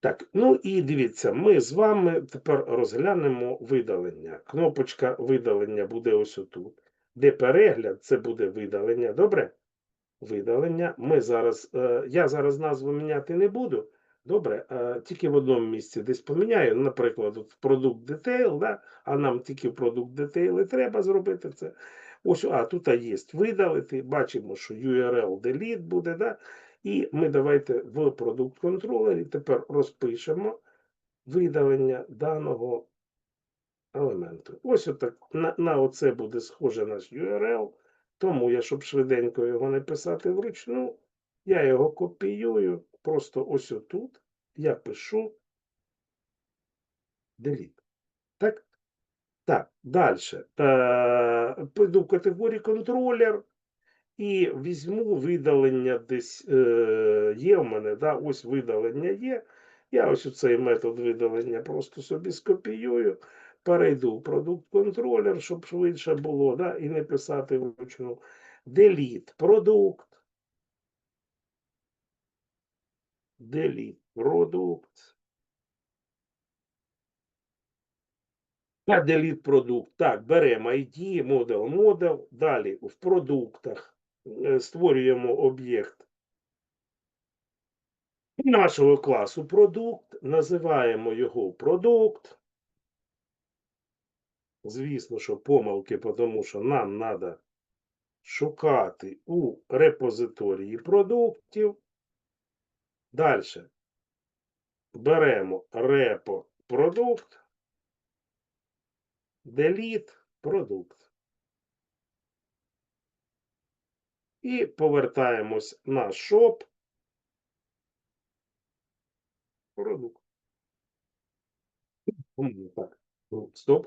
Так, ну і дивіться, ми з вами тепер розглянемо видалення. Кнопочка видалення буде ось отут. Де перегляд, це буде видалення. Добре? Видалення. Ми зараз, е, я зараз назву міняти не буду. Добре, е, тільки в одному місці десь поміняю. Наприклад, в продукт детейл, да? а нам тільки продукт детейл треба зробити це. Ось, а тут є видалити. Бачимо, що URL delete буде, да? І ми давайте в продукт контролері тепер розпишемо видалення даного елементу. Ось отак на, на оце буде схоже наш URL. Тому я, щоб швиденько його не писати вручну, я його копіюю. Просто ось отут я пишу delete. Так? Так, далі. Е, піду в категорію контролер. І візьму видалення десь е, є в мене, да, ось видалення є. Я ось цей метод видалення просто собі скопіюю, перейду в продукт контролер, щоб швидше було, да, і не писати вручну. Delete продукт. Delete продукт. Delete продукт. Так, беремо ID, модел, модел. Далі в продуктах створюємо об'єкт нашого класу продукт, називаємо його продукт. Звісно, що помилки, тому що нам треба шукати у репозиторії продуктів. Далі беремо репо продукт, delete продукт. І повертаємось на shop продукт. Так, ну, стоп.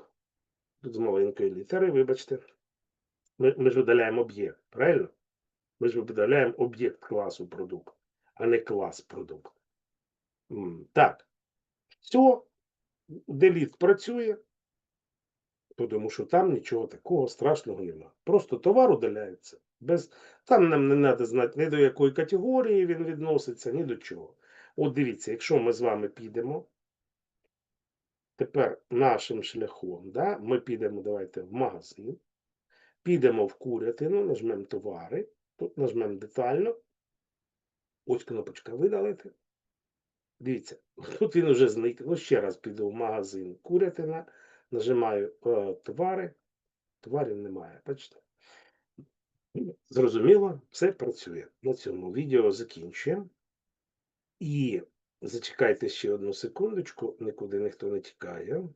Тут з маленької літери, вибачте. Ми, ми ж видаляємо об'єкт, правильно? Ми ж видаляємо об'єкт класу продукт, а не клас продукт. Так. Все. Деліт працює, тому що там нічого такого страшного немає. Просто товар удаляється. Без... Там нам не треба знати ні до якої категорії він відноситься, ні до чого. От дивіться, якщо ми з вами підемо тепер нашим шляхом, да, ми підемо, давайте, в магазин, підемо в курятину, нажмемо товари, тут нажмемо детально. Ось кнопочка видалити. Дивіться, тут він вже зник. Ну, ще раз піду в магазин курятина, нажимаю е, товари, товарів немає, бачите? Зрозуміло, все працює. На цьому відео закінчуємо. І зачекайте ще одну секундочку, нікуди ніхто не тікає.